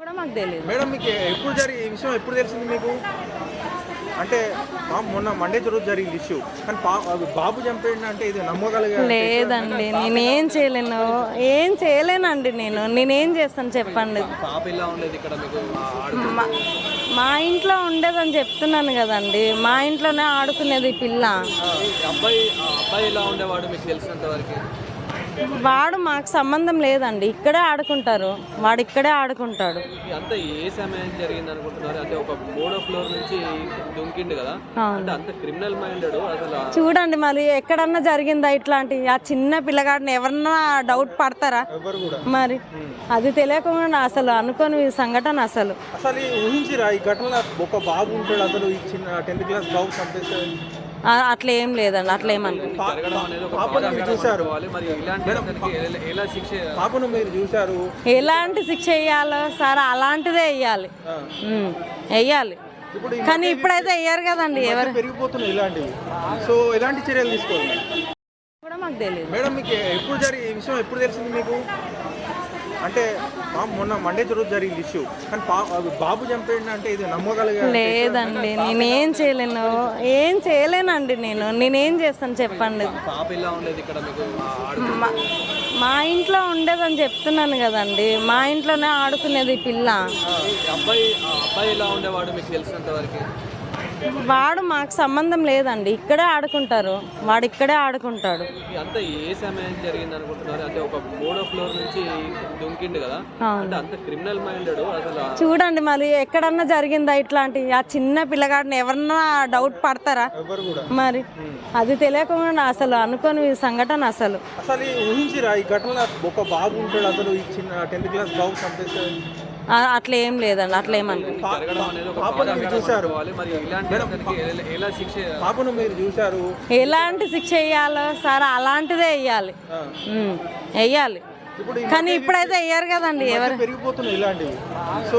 కూడా మాకు తెలియదు మేడం మీకు ఎప్పుడు జరిగి ఈ విషయం ఎప్పుడు తెలిసింది మీకు? అంటే మా- మొన్న మండే రోజు జరిగింది ఇష్యూ కానీ బాబు చంపేయండి అంటే ఇది నమ్మగలిగా లేదండి నేనేం చేయలేను. ఏం చేయలేనండి నేను. నేనేం చేస్తాను చెప్పండి. మా- మా ఇంట్లో ఉండేదని చెప్తున్నాను కదండి. మా ఇంట్లోనే ఆడుకునేది ఈ పిల్ల అబ్బాయి ఉండేవాడు మీకు తెలిసినంత వరకు వాడు మాకు సంబంధం లేదండి. ఇక్కడే ఆడుకుంటారు. వాడు ఇక్కడే ఆడుకుంటాడు. అంతా ఏ సమయం జరిగింది అనుకుంటున్నారు అంటే ఒక మూడో ఫ్లోర్ నుంచి దుంకిండు కదా? అంటే అంత క్రిమినల్ మైండెడ్ అసలు ఆ- చూడండి మరి ఎక్కడన్నా జరిగిందా ఇట్లాంటి? ఆ చిన్న పిల్లగాడిని ఎవరన్నా డౌట్ పడతారా? ఎవరు కూడా. మరి అది తెలియకుండా అసలు అనుకోని సంఘటన అసలు. అసలు ఊహించిరా ఈ ఘటన ఒక బాబు ఉంటాడు అసలు ఈ చిన్న టెన్త్ క్లాస్ బాబు చంపేస్తే ఆ, అట్లా ఏం లేదండి అట్లా ఏమనుకో జరగడం అనేది ఒక పాపను మీరు చూశారు. అనుకోవాలి. మరి ఇలాంటి అతనికి ఎలా- ఎలా శిక్ష పాపను మీరు చూశారు. ఎలాంటి శిక్ష వేయాలో సార్ అలాంటిదే వేయాలి. వేయాలి. కానీ ఇప్పుడైతే వేయరు కదండి ఎవరు? పెరిగిపోతున్నాయి ఇలాంటివి. సో ఎలాంటి చర్యలు తీసుకోవాలి? కూడా మాకు తెలియదు మేడం మీకు ఎప్పుడు జరిగి ఈ విషయం ఎప్పుడు తెలిసింది మీకు? అంటే మా- మొన్న మండే రోజు జరిగింది ఇష్యూ కానీ బాబు చంపేయండి అంటే ఇది నమ్మగలిగా లేదండి నేనేం చేయలేను. ఏం చేయలేనండి నేను. నేనేం చేస్తాను చెప్పండి. పాప ఇలా ఉండేది ఇక్కడ మీకు ఆ ఆడు- మా- ఇంట్లో ఉండేదని చెప్తున్నాను కదండి. మా ఇంట్లోనే ఆడుకునేది పిల్ల. అబ్బాయి అబ్బాయి ఇలా ఉండేవాడు మీకు తెలిసినంత వరకు వాడు మాకు సంబంధం లేదండి. ఇక్కడే ఆడుకుంటారు. వాడు ఇక్కడే ఆడుకుంటాడు. అంతా ఏ సమయం జరిగింది అనుకుంటున్నారు? అంటే ఒక మూడో ఫ్లోర్ నుంచి దుంకిండు కదా. అంటే అంత క్రిమినల్ మైండెడ్ అసలు ఆ- చూడండి మరి ఎక్కడన్నా జరిగిందా ఇట్లాంటి? ఆ చిన్న పిల్లగాడిని ఎవరన్నా డౌట్ పడతారా? ఎవరు కూడా. మరి అది తెలియకుండా అసలు అనుకోని సంఘటన అసలు. అసలు ఊహించిరా ఈ ఘటన ఒక బాబు ఉంటాడు అసలు ఈ చిన్న టెన్త్ క్లాస్ బాబు చంపేస్తే ఆ, అట్లా ఏం లేదండి అట్లా చూశారు. ఎలాంటి శిక్ష వేయాలో సార్ అలాంటిదే వేయాలి. వేయాలి. కానీ ఇప్పుడైతే వేయరు కదండి ఎవరు. పెరిగిపోతున్నాయి ఇలాంటివి. సో